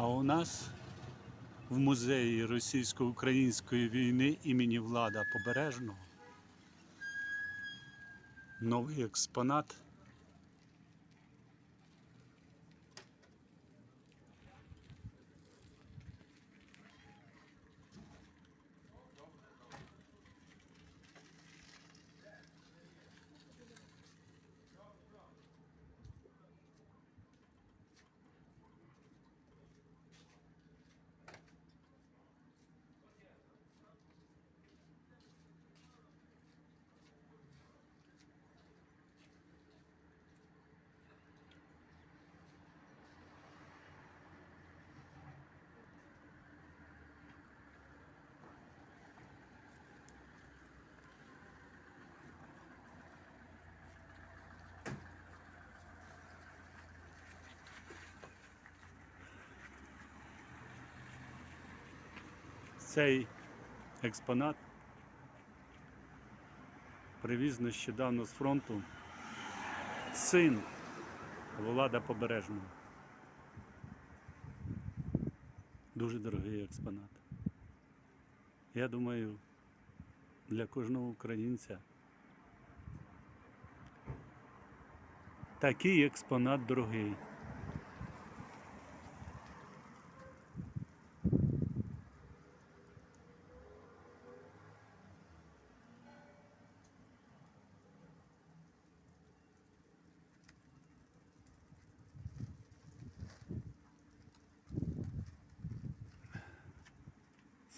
А у нас в музеї російсько-української війни імені Влада Побережного новий експонат. Цей експонат привіз нещодавно з фронту син Влада Побережного. Дуже дорогий експонат. Я думаю, для кожного українця такий експонат дорогий.